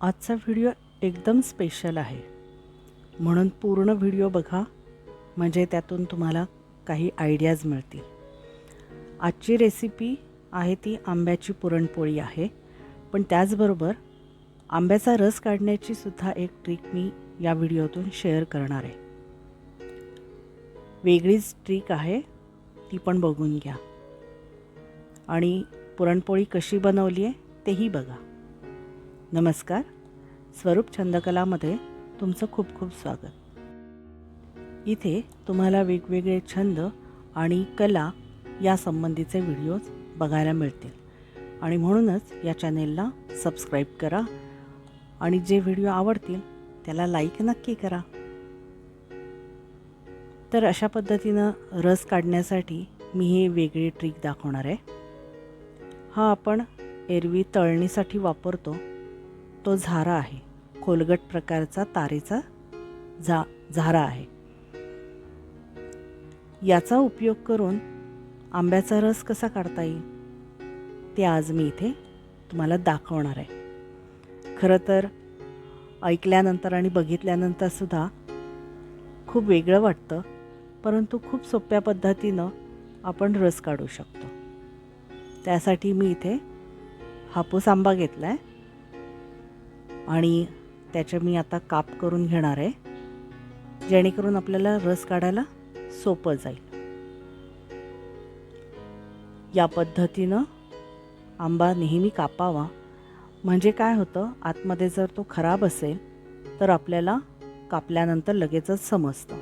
आजचा व्हिडिओ एकदम स्पेशल आहे. म्हणून पूर्ण व्हिडिओ बघा म्हणजे त्यातून तुम्हाला काही आयडियाज मिळतील. आजची रेसिपी आहे ती आंब्याची पुरणपोळी आहे. पण त्याचबरोबर आंब्याचा रस काढण्याची सुद्धा एक ट्रिक मी या व्हिडिओतून शेअर करणार आहे. वेगळीच ट्रिक आहे ती पण बघून घ्या. आणि पुरणपोळी कशी बनवली आहे तेही बघा. नमस्कार. स्वरूप छंदकलामध्ये तुमचं खूप खूप स्वागत. इथे तुम्हाला वेगवेगळे छंद आणि कला या संबंधीचे व्हिडिओज बघायला मिळतील. आणि म्हणूनच या चॅनेलला सबस्क्राईब करा आणि जे व्हिडिओ आवडतील त्याला लाईक नक्की करा. तर अशा पद्धतीनं रस काढण्यासाठी मी ही वेगळी ट्रिक दाखवणार आहे. हा आपण एरवी तळणीसाठी वापरतो. तो झारा आहे. खोलगट प्रकारचा तारेचा झा झारा आहे. याचा उपयोग करून आंब्याचा रस कसा काढता येईल? ते आज मी इथे तुम्हाला दाखवणार आहे. खरं तर ऐकल्यानंतर आणि बघितल्यानंतर सुद्धा खूप वेगळं वाटतं परंतु खूप सोप्या पद्धतीनं आपण रस काढू शकतो. त्यासाठी मी इथे हापूस आंबा घेतला आहे आणि त्याचे मी आता काप करून घेणार आहे. जेणेकरून आपल्याला रस काढायला सोपं जाईल. या पद्धतीनं आंबा नेहमी कापावा. म्हणजे काय होतं? आतमध्ये जर तो खराब असेल तर आपल्याला कापल्यानंतर लगेचच समजतं.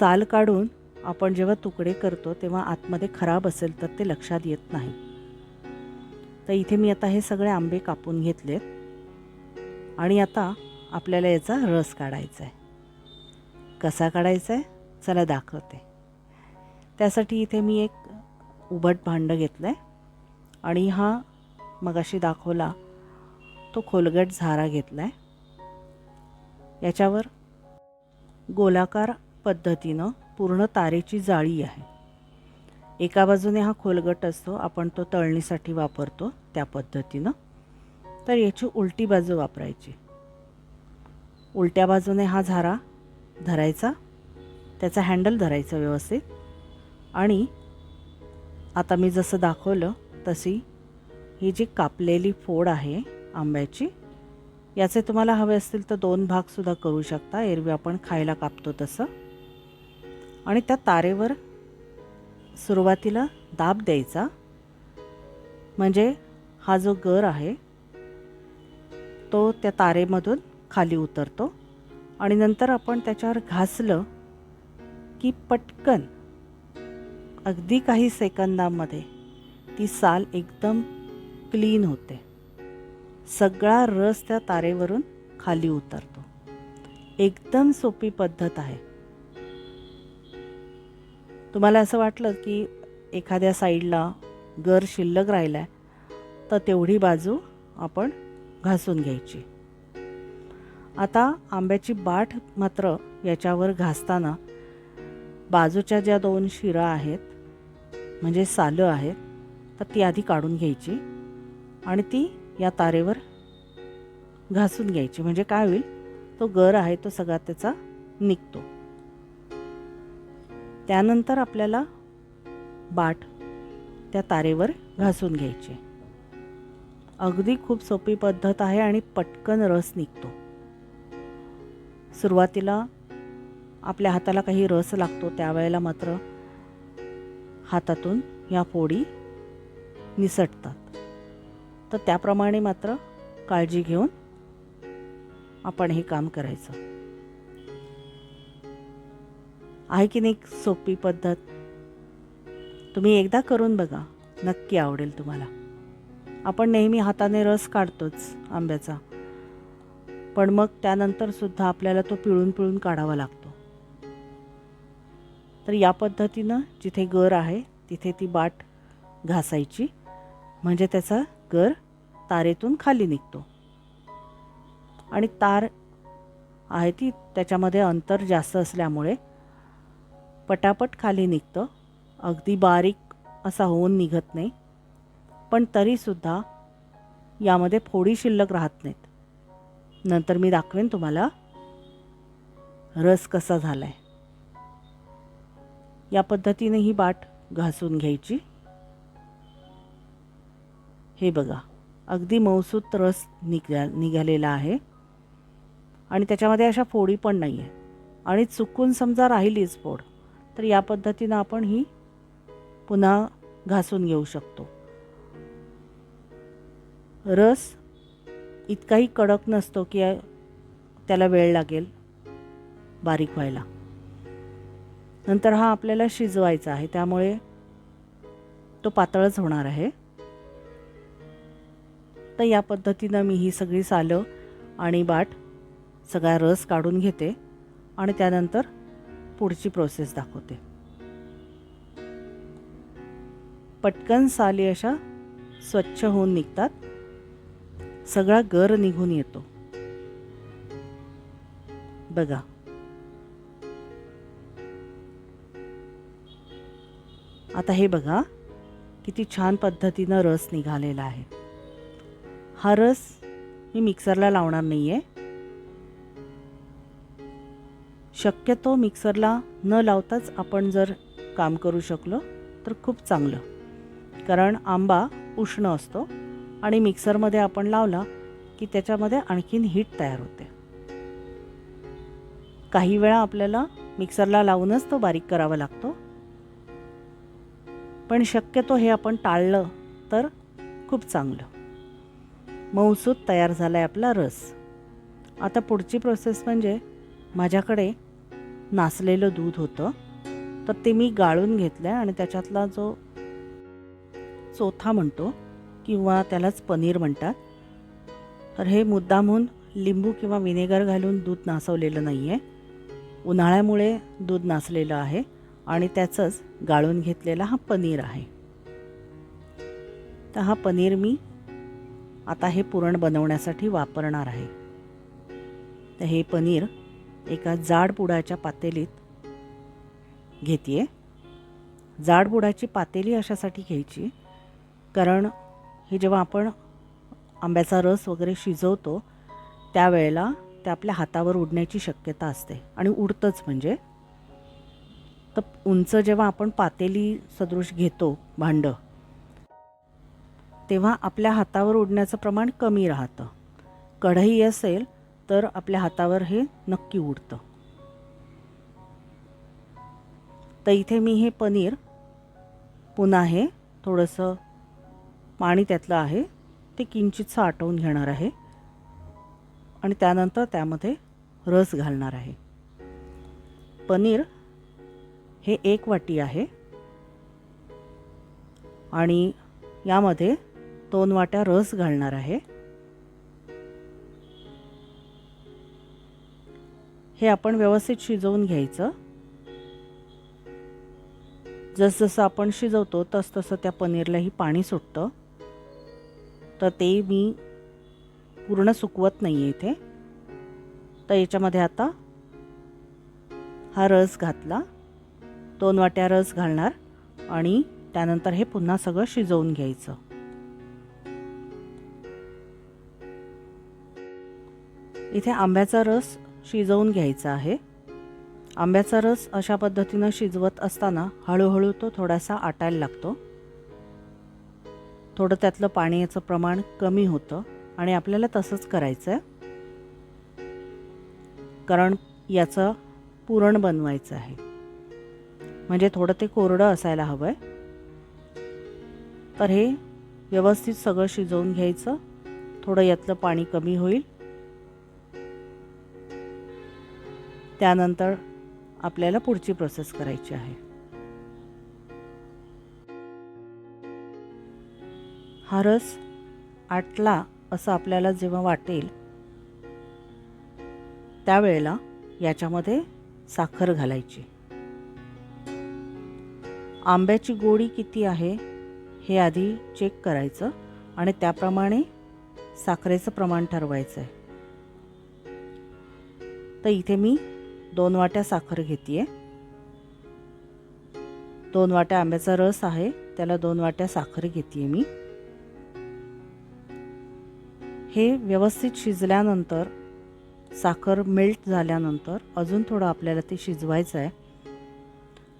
साल काढून आपण जेव्हा तुकडे करतो तेव्हा आतमध्ये खराब असेल तर ते लक्षात येत नाही. तर इथे मी आता हे सगळे आंबे कापून घेतलेत. आणि आता आपल्याला याचा रस काढायचा आहे. कसा काढायचा आहे? चला दाखवते. त्यासाठी इथे मी एक उभट भांडं घेतलं आहे आणि हा मगाशी दाखवला तो खोलगट झारा घेतला आहे याच्यावर गोलाकार पद्धतीनं पूर्ण तारेची जाळी आहे. एका बाजूने हा खोलगट असतो आपण तो तळणीसाठी वापरतो त्या पद्धतीनं. तर याची उलटी बाजू वापरायची. उलट्या बाजूने हा झारा धरायचा त्याचा हँडल धरायचं व्यवस्थित. आणि आता मी जसं दाखवलं तशी ही जी कापलेली फोड आहे आंब्याची याचे तुम्हाला हवे असतील तर दोन भागसुद्धा करू शकता. एरवी आपण खायला कापतो तसं. आणि त्या तारेवर सुरुवातीला दाब द्यायचा. म्हणजे हा जो गर आहे तो त्या तारेमधून खाली उतरतो आणि नंतर आपण त्याच्यावर घासलं की पटकन अगदी काही सेकंदामध्ये ती साल एकदम क्लीन होते. सगळा रस त्या तारेवरून खाली उतरतो. एकदम सोपी पद्धत आहे. तुम्हाला असं वाटलं की एखाद्या साईडला गर शिल्लक राहिला आहे तर तेवढी बाजू आपण घासून घ्यायची. आता आंब्याची बाठ मात्र याच्यावर घासताना बाजूच्या ज्या दोन शिरा आहेत म्हणजे सालं आहेत तर ती आधी काढून घ्यायची आणि ती या तारेवर घासून घ्यायची. म्हणजे काय होईल? तो गर आहे तो सगळा त्याचा निघतो. त्यानंतर आपल्याला बाट त्या तारेवर घासून घ्यायची. अगदी खूप सोपी पद्धत आहे आणि पटकन रस निघतो. सुरुवातीला आपल्या हाताला काही रस लागतो त्यावेळेला मात्र हातातून या फोडी निसटतात. तर त्याप्रमाणे मात्र काळजी घेऊन आपण हे काम करायचं. आहे की नाही सोपी पद्धत? तुम्ही एकदा करून बघा. नक्की आवडेल तुम्हाला. आपण नेहमी हाताने रस काढतोच आंब्याचा. पण मग त्यानंतरसुद्धा आपल्याला तो पिळून पिळून काढावा लागतो. तर या पद्धतीनं जिथे गर आहे तिथे ती बाट घासायची. म्हणजे त्याचा गर तारेतून खाली निघतो. आणि तार आहे ती त्याच्यामध्ये अंतर जास्त असल्यामुळे पटापट खाली निघतं. अगदी बारीक असा होऊन निघत नाही. पण तरीसुद्धा यामध्ये फोडी शिल्लक राहत नाहीत. नंतर मी दाखवेन तुम्हाला रस कसा झाला आहे या पद्धतीने ही बाट घासून घ्यायची. हे बघा अगदी मौसूत रस निघा निघालेला आहे. आणि त्याच्यामध्ये अशा फोडी पण नाही आहे आणि चुकून समजा राहिलीच फोड. तर या पद्धतीनं आपण ही पुन्हा घासून घेऊ शकतो. रस इतकाही कडक नसतो की त्याला वेळ लागेल बारीक व्हायला. नंतर हा आपल्याला शिजवायचा आहे त्यामुळे तो पातळच होणार आहे. तर या पद्धतीनं मी ही सगळी सालं आणि बाट सगळा रस काढून घेते आणि त्यानंतर पुढची प्रोसेस दाखवते. पटकन साली अशा स्वच्छ होऊन निघतात. सगळा गर निघून येतो. बघा. आता हे बघा किती छान पद्धतीनं रस निघालेला आहे. हा रस मी मिक्सरला लावणार नाही आहे शक्यतो मिक्सरला न लावताच आपण जर काम करू शकलो तर खूप चांगलं. कारण आंबा उष्ण असतो आणि मिक्सरमध्ये आपण लावला की त्याच्यामध्ये आणखीन हीट तयार होते. काही वेळा आपल्याला मिक्सरला लावूनच तो बारीक करावा लागतो. पण शक्यतो हे आपण टाळलं तर खूप चांगलं. मऊसूत तयार झाला आहे आपला रस. आता पुढची प्रोसेस म्हणजे माझ्याकडे नासलेलं दूध होतं. तर ते मी गाळून घेतलं आहे आणि त्याच्यातला जो चोथा म्हणतो किंवा त्यालाच पनीर म्हणतात. तर हे मुद्दामहून लिंबू किंवा विनेगर घालून दूध नासवलेलं नाही आहे उन्हाळ्यामुळे दूध नासलेलं आहे आणि त्याचंच गाळून घेतलेला हा पनीर आहे. तर हा पनीर मी आता हे पुरण बनवण्यासाठी वापरणार आहे. तर हे पनीर एका जाडपुडाच्या पातेलीत घेते जाडबुडाची पातेली अशासाठी घ्यायची कारण हे जेव्हा आपण आंब्याचा रस वगैरे शिजवतो त्यावेळेला ते आपल्या हातावर उडण्याची शक्यता असते. आणि उडतंच म्हणजे. तर उंच जेव्हा आपण पातेली सदृश घेतो भांडं तेव्हा आपल्या हातावर उडण्याचं प्रमाण कमी राहतं. कढई असेल तर आपल्या हातावर हे नक्की उडतं. तर इथे मी हे पनीर पुन्हा हे थोडंसं पाणी त्यातलं आहे ते किंचितसं आटवून घेणार आहे आणि त्यानंतर त्यामध्ये रस घालणार आहे. पनीर हे एक वाटी आहे आणि यामध्ये दोन वाट्या रस घालणार आहे. हे आपण व्यवस्थित शिजवून घ्यायचं. जसजसं आपण शिजवतो तसतसं त्या पनीरलाही पाणी सुटतं. तर ते मी पूर्ण सुकवत नाही आहे इथे. तर याच्यामध्ये आता हा रस घातला. दोन वाट्या रस घालणार आणि त्यानंतर हे पुन्हा सगळं शिजवून घ्यायचं. इथे आंब्याचा रस शिजवून घ्यायचा आहे. आंब्याचा रस अशा पद्धतीनं शिजवत असताना हळूहळू तो थोडासा आटायला लागतो. थोडं त्यातलं पाण्याचं प्रमाण कमी होतं आणि आपल्याला तसंच करायचं आहे कारण याचं पुरण बनवायचं आहे. म्हणजे थोडं ते कोरडं असायला हवं आहे तर हे व्यवस्थित सगळं शिजवून घ्यायचं. थोडं यातलं पाणी कमी होईल. त्यानंतर आपल्याला पुढची प्रोसेस करायची आहे. हा रस आटला असं आपल्याला जेव्हा वाटेल त्यावेळेला याच्यामध्ये साखर घालायची. आंब्याची गोडी किती आहे हे आधी चेक करायचं आणि त्याप्रमाणे साखरेचं प्रमाण ठरवायचं आहे तर इथे मी दोन वाट्या साखर घेते आहे दोन वाट्या आंब्याचा रस आहे त्याला दोन वाट्या साखर घेते मी. हे व्यवस्थित शिजल्यानंतर साखर मेल्ट झाल्यानंतर अजून थोडं आपल्याला ते शिजवायचं आहे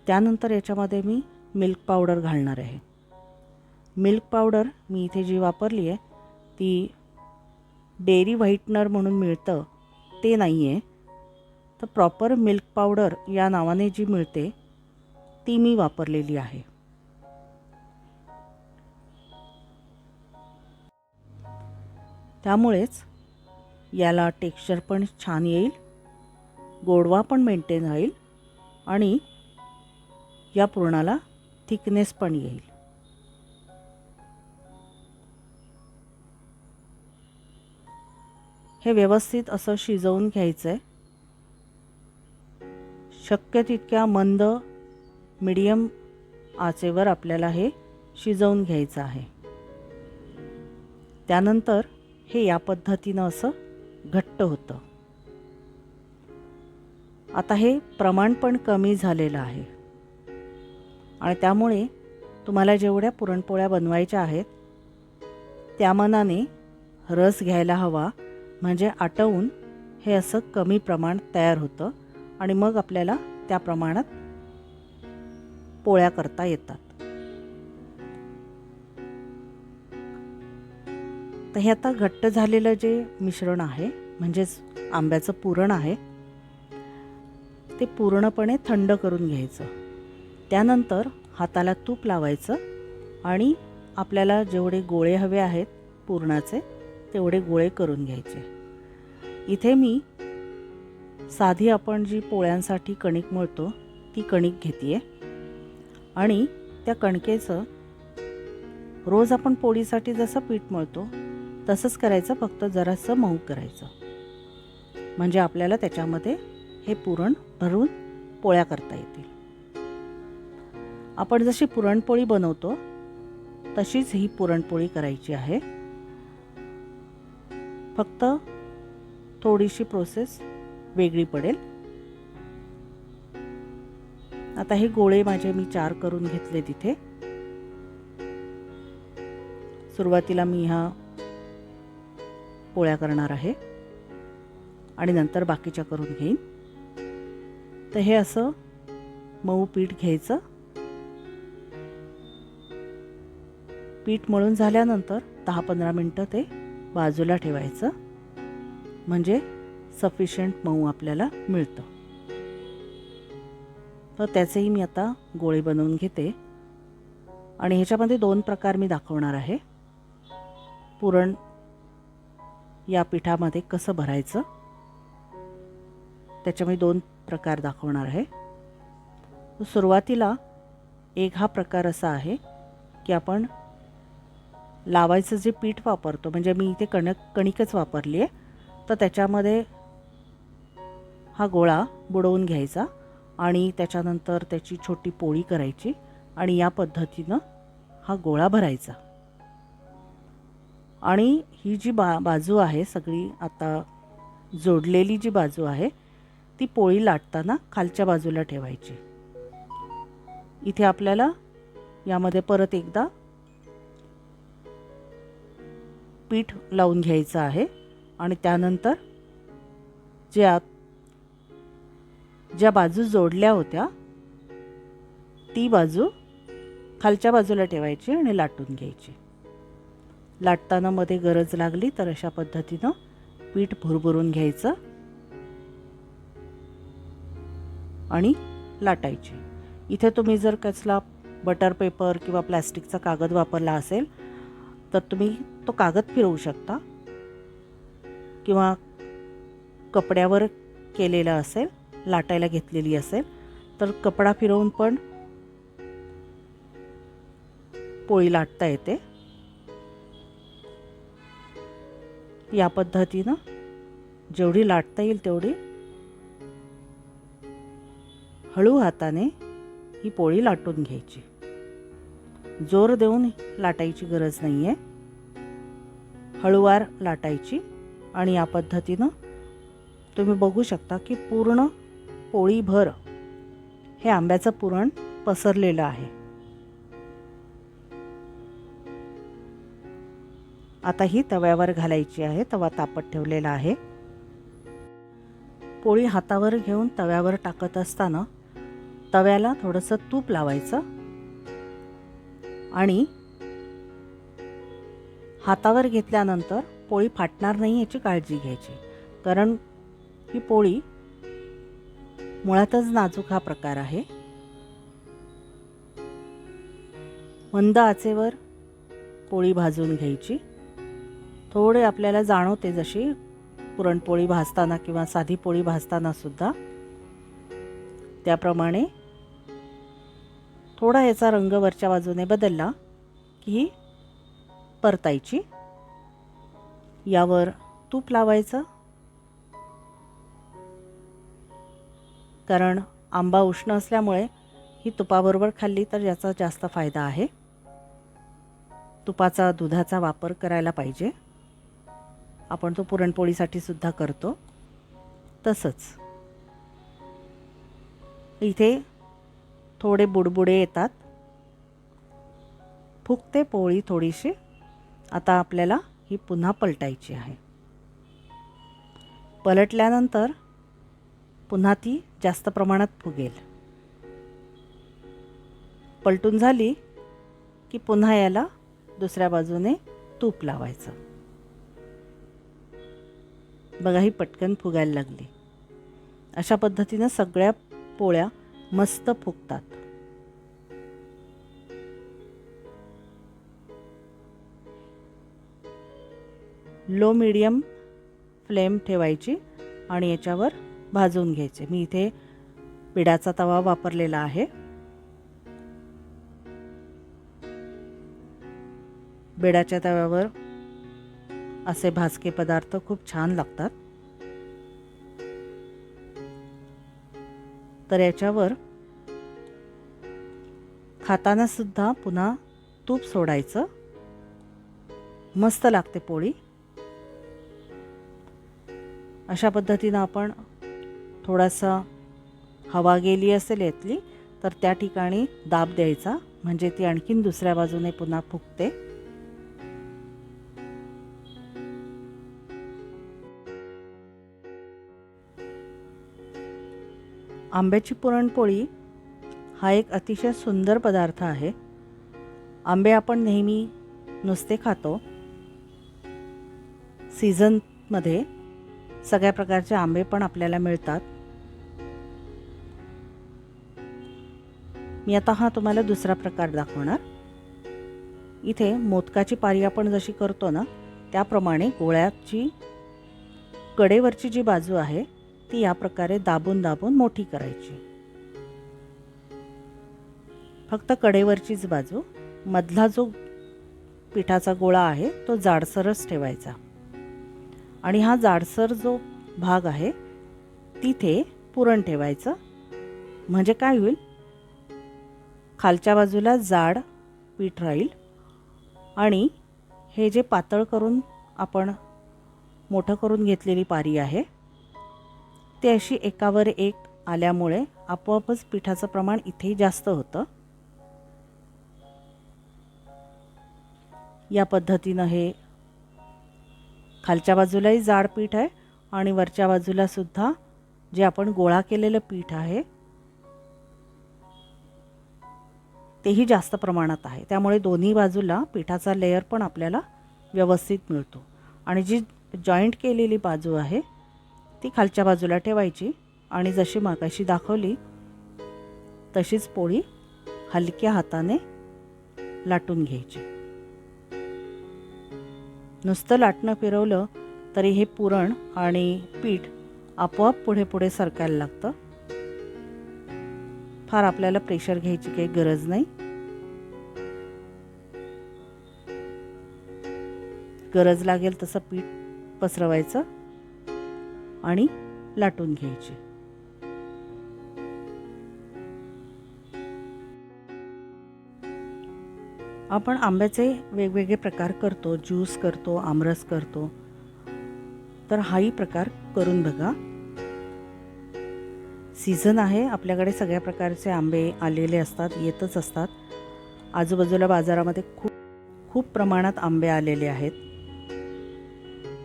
त्यानंतर याच्यामध्ये मी मिल्क पावडर घालणार आहे. मिल्क पावडर मी इथे जी वापरली आहे ती डेअरी व्हाईटनर म्हणून मिळतं ते नाही आहे तर प्रॉपर मिल्क पावडर या नावाने जी मिळते ती मी वापरलेली आहे. त्यामुळेच याला टेक्स्चर पण छान येईल गोडवा पण मेंटेन राहील आणि या पूर्णाला थिकनेस पण येईल. हे व्यवस्थित असं शिजवून घ्यायचं आहे शक्य तितक्या मंद मिडियम आचेवर आपल्याला हे शिजवून घ्यायचं आहे. त्यानंतर हे या पद्धतीनं असं घट्ट होतं. आता हे प्रमाण पण कमी झालेलं आहे. आणि त्यामुळे तुम्हाला जेवढ्या पुरणपोळ्या बनवायच्या आहेत त्या मनाने रस घ्यायला हवा म्हणजे आटवून हे असं कमी प्रमाण तयार होतं. आणि मग आपल्याला त्या प्रमाणात पोळ्या करता येतात. तर हे आता घट्ट झालेलं जे मिश्रण आहे म्हणजेच आंब्याचं पुरण आहे ते पूर्णपणे थंड करून घ्यायचं. त्यानंतर हाताला तूप लावायचं आणि आपल्याला जेवढे गोळे हवे आहेत पुरणाचे तेवढे गोळे करून घ्यायचे. इथे मी साधी आपण जी पोळ्यांसाठी कणिक मळतो ती कणिक घेते आणि त्या कणकेचं रोज आपण पोळीसाठी जसं पीठ मळतो तसंच करायचं फक्त जरासं मऊ करायचं. म्हणजे आपल्याला त्याच्यामध्ये हे पुरण भरून पोळ्या करता येतील. आपण जशी पुरणपोळी बनवतो तशीच ही पुरणपोळी करायची आहे. फक्त थोडीशी प्रोसेस वेगळी पडेल. आता हे गोळे माझे मी चार करून घेतले तिथे. सुरुवातीला मी ह्या पोळ्या करणार आहे. आणि नंतर बाकीच्या करून घेईन. तर हे असं मऊ पीठ घ्यायचं. पीठ मळून झाल्यानंतर दहा पंधरा मिनटं ते बाजूला ठेवायचं. म्हणजे सफिशियंट मऊ आपल्याला मिळतं. तर त्याचेही मी आता गोळे बनवून घेते. आणि ह्याच्यामध्ये दोन प्रकार मी दाखवणार आहे. पुरण या पिठामध्ये कसं भरायचं? त्याच्या मी दोन प्रकार दाखवणार आहे. सुरुवातीला एक हा प्रकार असा आहे की आपण लावायचं जे पीठ वापरतो म्हणजे मी इथे कणक कणिकच वापरली आहे तर त्याच्यामध्ये हा गोळा बुडवून घ्यायचा आणि त्याच्यानंतर त्याची छोटी पोळी करायची आणि या पद्धतीनं हा गोळा भरायचा. आणि ही जी बा बाजू आहे सगळी आता जोडलेली जी बाजू आहे ती पोळी लाटताना खालच्या बाजूला ठेवायची. इथे आपल्याला यामध्ये परत एकदा पीठ लावून घ्यायचं आहे आणि त्यानंतर जे आत ज्या बाजू जोडल्या होत्या ती बाजू खालच्या बाजूला ठेवायची आणि लाटून घ्यायची. लाटताना मध्ये गरज लागली तर अशा पद्धतीनं पीठ भुरभुरून घ्यायचं आणि लाटायची. इथे तुम्ही जर कसला बटर पेपर किंवा प्लॅस्टिकचा कागद वापरला असेल तर तुम्ही तो कागद फिरवू शकता किंवा कपड्यावर केलेला असेल लाटायला घेतलेली असेल. तर कपडा फिरवून पण पोळी लाटता येते. या पद्धतीनं जेवढी लाटता येईल तेवढी हळू हाताने ही पोळी लाटून घ्यायची. जोर देऊन लाटायची गरज नाही आहे हळूवार लाटायची आणि या पद्धतीनं तुम्ही बघू शकता की पूर्ण पोळीभर हे आंब्याचं पुरण पसरलेलं आहे. आता ही तव्यावर घालायची आहे तवा तापत ठेवलेला आहे. पोळी हातावर घेऊन तव्यावर टाकत असताना तव्याला थोडंसं तूप लावायचं आणि हातावर घेतल्यानंतर पोळी फाटणार नाही याची काळजी घ्यायची कारण ही पोळी मुळातच नाजूक हा प्रकार आहे. मंद आचेवर पोळी भाजून घ्यायची. थोडे आपल्याला जाणवते जशी पुरणपोळी भाजताना किंवा साधी पोळी भाजताना सुद्धा. त्याप्रमाणे थोडा याचा रंग वरच्या बाजूने बदलला की ही परतायची. यावर तूप लावायचं. कारण आंबा उष्ण असल्यामुळे ही तुपाबरोबर खाल्ली तर याचा जास्त फायदा आहे. तुपाचा दुधाचा वापर करायला पाहिजे. आपण तो पुरणपोळीसाठी सुद्धा करतो. तसंच. इथे थोडे बुडबुडे येतात. फुकते पोळी थोडीशी. आता आपल्याला ही पुन्हा पलटायची आहे. पलटल्यानंतर पुन्हा ती जास्त प्रमाणात फुगेल. पलटून झाली की पुन्हा याला दुसऱ्या बाजूने तूप लावायचं. बघा ही पटकन फुगायला लागली. अशा पद्धतीनं सगळ्या पोळ्या मस्त फुगतात. लो मिडियम फ्लेम ठेवायची आणि याच्यावर भाजून घ्यायचे. मी इथे पिडाचा तवा वापरलेला आहे. बेडाच्या तव्यावर असे भाजके पदार्थ खूप छान लागतात. तर याच्यावर खाताना सुद्धा पुन्हा तूप सोडायचं. मस्त लागते पोळी. अशा पद्धतीनं आपण थोडासा हवा गेली असेल यातली तर त्या ठिकाणी दाब द्यायचा. म्हणजे ती आणखीन दुसऱ्या बाजूने पुन्हा फुगते आंब्याची पुरणपोळी हा एक अतिशय सुंदर पदार्थ आहे. आंबे आपण नेहमी नुसते खातो. सीझनमध्ये सगळ्या प्रकारचे आंबे पण आपल्याला मिळतात. मी आता हा तुम्हाला दुसरा प्रकार दाखवणार. इथे मोदकाची पारी आपण जशी करतो ना त्याप्रमाणे गोळ्याची कडेवरची जी बाजू आहे ती या प्रकारे दाबून दाबून मोठी करायची. फक्त कडेवरचीच बाजू. मधला जो पिठाचा गोळा आहे तो जाडसरच ठेवायचा. आणि हा जाडसर जो भाग आहे तिथे पुरण ठेवायचं. म्हणजे काय होईल? खालच्या बाजूला जाड पीठ राहील. आणि हे जे पातळ करून आपण मोठं करून घेतलेली पारी आहे ते अशी एकावर एक आल्यामुळे आपोआपच पिठाचं प्रमाण इथेही जास्त होतं. या पद्धतीनं हे खालच्या बाजूलाही जाड पीठ आहे आणि वरच्या बाजूलासुद्धा जे आपण गोळा केलेलं पीठ आहे तेही जास्त प्रमाणात आहे. त्यामुळे दोन्ही बाजूला पिठाचा लेअर पण आपल्याला व्यवस्थित मिळतो. आणि जी जॉईंट केलेली बाजू आहे ती खालच्या बाजूला ठेवायची आणि जशी मागाशी दाखवली तशीच पोळी हलक्या हाताने लाटून घ्यायची. नुसतं लाटणं फिरवलं तरी हे पुरण आणि पीठ आपोआप पुढे पुढे सरकायला लागतं. फार आपल्याला प्रेशर घ्यायची काही गरज नाही. गरज लागेल तसं पीठ पसरवायचं आणि लाटून घ्यायची. आपण आंब्याचे वेगवेगळे प्रकार करतो ज्यूस करतो आमरस करतो. तर हाही प्रकार करून बघा. सीझन आहे. आपल्याकडे सगळ्या प्रकारचे आंबे आलेले असतात येतच असतात. आजूबाजूला बाजारामध्ये खूप खूप प्रमाणात आंबे आलेले आहेत.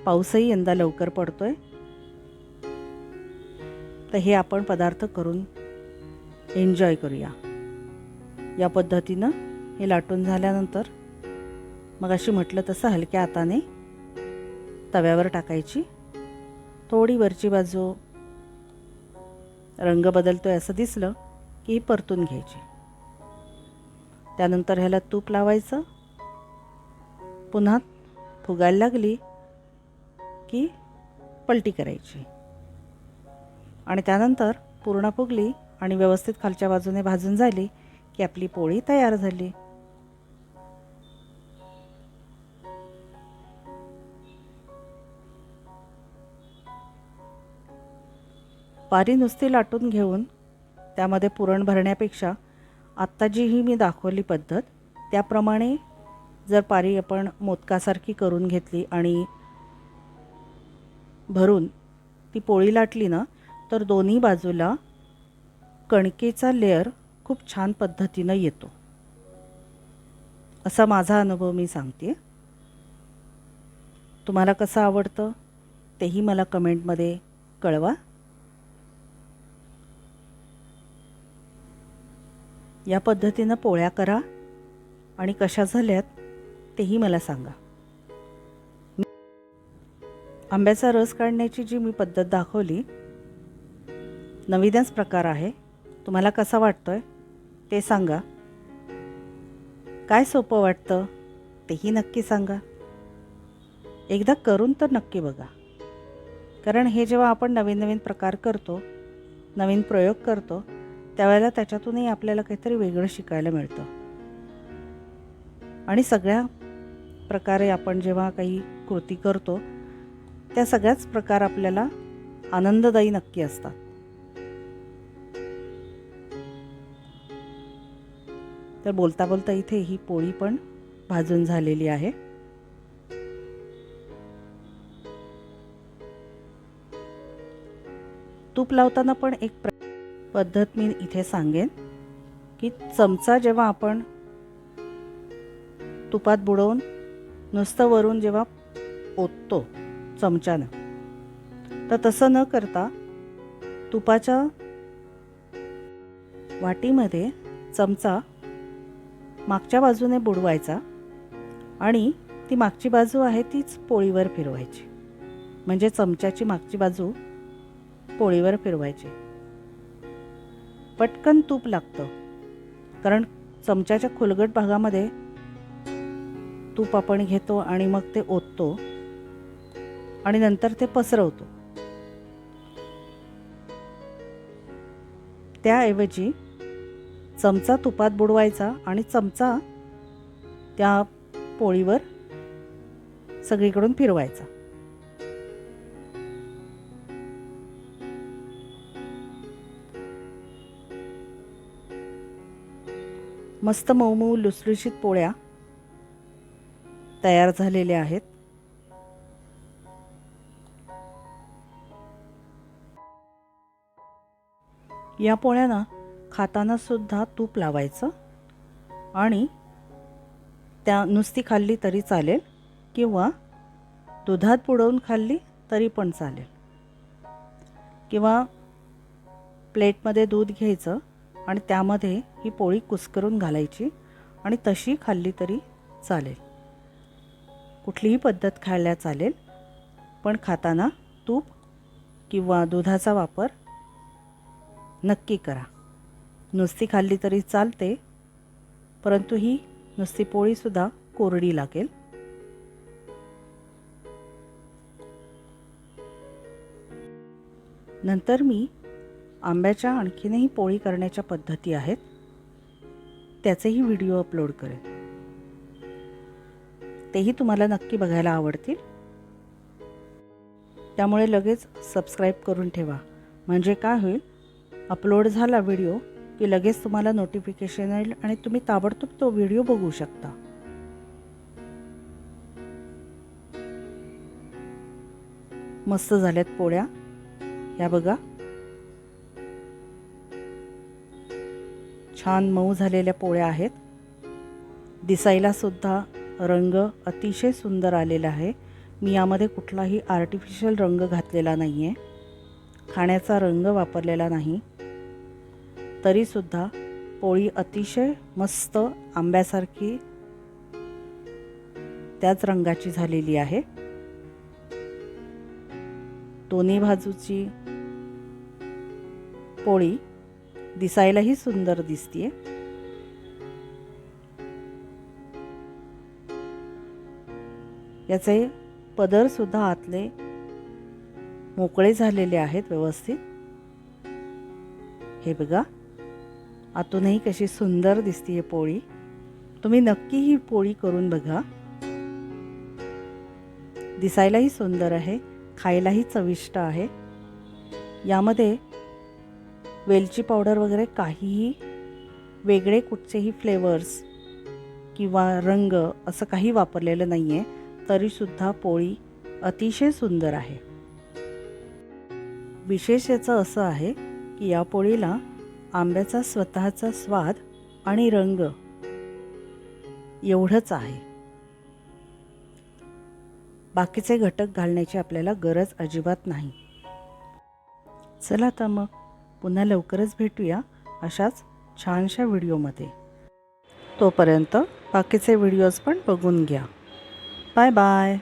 पाऊसही यंदा लवकर पडतोय. तर हे आपण पदार्थ करून एन्जॉय करूया. या पद्धतीनं हे लाटून झाल्यानंतर मग अशी म्हटलं तसं हलक्या हाताने तव्यावर टाकायची. थोडी वरची बाजू रंग बदलतोय असं दिसलं की ही परतून घ्यायची. त्यानंतर ह्याला तूप लावायचं. पुन्हा फुगायला लागली की पलटी करायची. आणि त्यानंतर पूर्ण फुगली आणि व्यवस्थित खालच्या बाजूने भाजून झाली की आपली पोळी तयार झाली. पारी नुसती लाटून घेऊन त्यामध्ये पुरण भरण्यापेक्षा आत्ता जी ही मी दाखवली पद्धत. त्याप्रमाणे जर पारी आपण मोदकासारखी करून घेतली आणि भरून ती पोळी लाटली ना तर दोन्ही बाजूला कणकेचा लेअर खूप छान पद्धतीनं येतो. असा माझा अनुभव मी सांगते. तुम्हाला कसं आवडतं तेही मला कमेंटमध्ये कळवा. या पद्धतीनं पोळ्या करा आणि कशा झाल्यात तेही मला सांगा. आंब्याचा रस काढण्याची जी मी पद्धत दाखवली नवीनच प्रकार आहे. तुम्हाला कसा वाटतोय ते सांगा. काय सोपं वाटतं तेही नक्की सांगा. एकदा करून तर नक्की बघा. कारण हे जेव्हा आपण नवीन नवीन प्रकार करतो नवीन प्रयोग करतो त्यावेळेला त्याच्यातूनही आपल्याला काहीतरी वेगळं शिकायला मिळतं. आणि सगळ्या प्रकारे आपण जेव्हा काही कृती करतो त्या सगळ्याच प्रकार आपल्याला आनंददायी नक्की असतात. तर बोलता बोलता इथे ही पोळी पण भाजून झालेली आहे. तूप लावताना पण एक प्र पद्धत मी इथे सांगेन की चमचा जेव्हा आपण तुपात बुडवून नुसतं वरून जेव्हा ओततो चमच्यानं तर तसं न करता तुपाच्या वाटीमध्ये चमचा मागच्या बाजूने बुडवायचा आणि ती मागची बाजू आहे तीच पोळीवर फिरवायची. म्हणजे चमच्याची मागची बाजू पोळीवर फिरवायची. पटकन तूप लागतं. कारण चमच्याच्या खोलगट भागामध्ये तूप आपण घेतो आणि मग ते ओततो आणि नंतर ते पसरवतो. त्याऐवजी चमचा तुपात बुडवायचा आणि चमचा त्या पोळीवर सगळीकडून फिरवायचा. मस्त मऊ मऊ लुसलुशीत पोळ्या तयार झालेल्या आहेत. या पोळ्यांना खाताना सुद्धा तूप लावायचं आणि त्या नुसती खाल्ली तरी चालेल किंवा दुधात बुडवून खाल्ली तरी पण चालेल. किंवा प्लेटमध्ये दूध घ्यायचं आणि त्यामध्ये ही पोळी कुस्करून घालायची आणि तशी खाल्ली तरी चालेल. कुठलीही पद्धत खायला चालेल पण खाताना तूप किंवा दुधाचा वापर नक्की करा. नुसती खाल्ली तरी चालते परंतु ही नुसती पोळीसुद्धा कोरडी लागेल. नंतर मी आंब्याच्या आणखीनही पोळी करण्याच्या पद्धती आहेत त्याचेही व्हिडिओ अपलोड करेन. तेही तुम्हाला नक्की बघायला आवडतील. त्यामुळे लगेच सबस्क्राईब करून ठेवा. म्हणजे काय होईल? अपलोड झाला व्हिडिओ की लगेच तुम्हाला नोटिफिकेशन येईल आणि तुम्ही ताबडतोब तो व्हिडिओ बघू शकता. मस्त झाल्यात पोळ्या. या बघा. छान मऊ झालेल्या पोळ्या आहेत. दिसायला सुद्धा रंग अतिशय सुंदर आलेला आहे. मी यामध्ये कुठलाही आर्टिफिशियल रंग घातलेला नाही आहे खाण्याचा रंग वापरलेला नाही. तरीसुद्धा पोळी अतिशय मस्त आंब्यासारखी त्याच रंगाची झालेली आहे. दोन्ही बाजूची पोळी दिसायलाही सुंदर दिसतीये. याचे पदर सुद्धा आतले मोकळे झालेले आहेत व्यवस्थित. हे बघा आतूनही कशी सुंदर दिसतीये पोळी. तुम्ही नक्की ही पोळी करून बघा. दिसायलाही सुंदर आहे खायलाही चविष्ट आहे. यामध्ये वेलची पावडर वगैरे काहीही वेगळे कुठचेही फ्लेवर्स किंवा रंग असं काही वापरलेलं नाही आहे तरीसुद्धा पोळी अतिशय सुंदर आहे. विशेष याचं असं आहे की या पोळीला आंब्याचा स्वतःचा स्वाद आणि रंग एवढंच आहे. बाकीचे घटक घालण्याची आपल्याला गरज अजिबात नाही. चला तर मग पुन्हा लवकरच भेटूया अशाच छानशा व्हिडिओमध्ये. तोपर्यंत बाकीचे व्हिडिओज पण बघून घ्या. Bye bye.